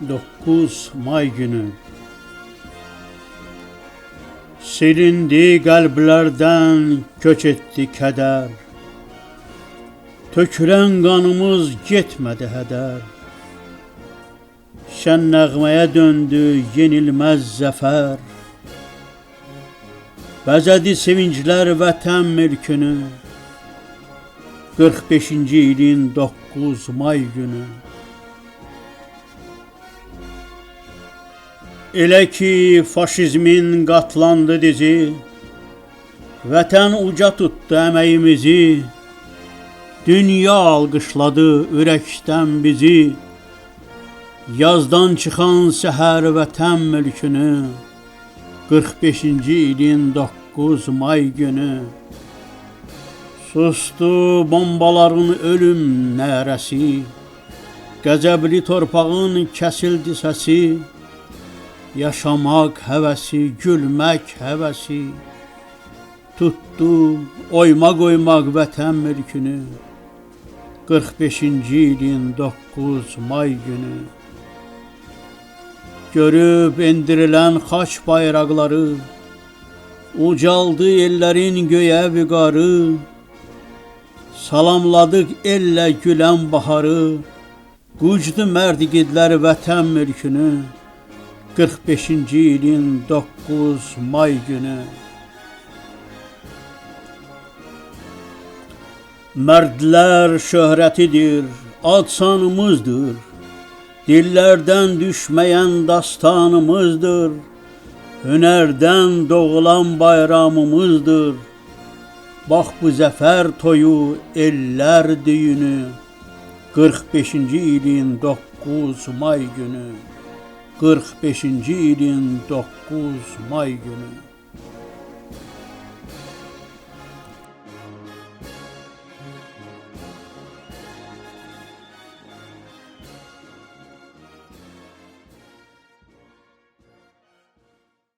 9 may günü. Silindi kalplerden köç etti keder. Tökülen kanımız gitmedi heder. Şen nəğməyə döndü yenilmez zafer Bəzədi sevinclər vətən mülkünü. 45-ci ilin 9 may günü Elə ki faşizmin qatlandı dizi Vətən uca tutdu əməyimizi Dünya alqışladı ürəkdən bizi Yazdan çıxan səhər vətən mülkünü 45-ci ilin 9 may günü. Sustu bombaların ölüm nərəsi Qəzəbli torpağın kəsildi səsi Yaşamaq həvəsi, gülmək həvəsi Tutdu oymaq oymaq vətən mülkünü. 45-ci ilin 9 may günü. Görüb endirilən xaç bayraqları Ucaldı ellərin göyə vüqarı. Salamladıq ellə gülən baharı Qucdu mərd igidlər vətən mülkünü 45-ci ilin 9 may günü. Mərdlər şöhrətidir, ad sanımızdır. Dillərdən düşməyən dastanımızdır. Hünərdən doğulan bayramımızdır. Bax bu zəfər toyu ellər düyünü. 45-ci ilin 9 may günü 45-ci ilin 9 may günü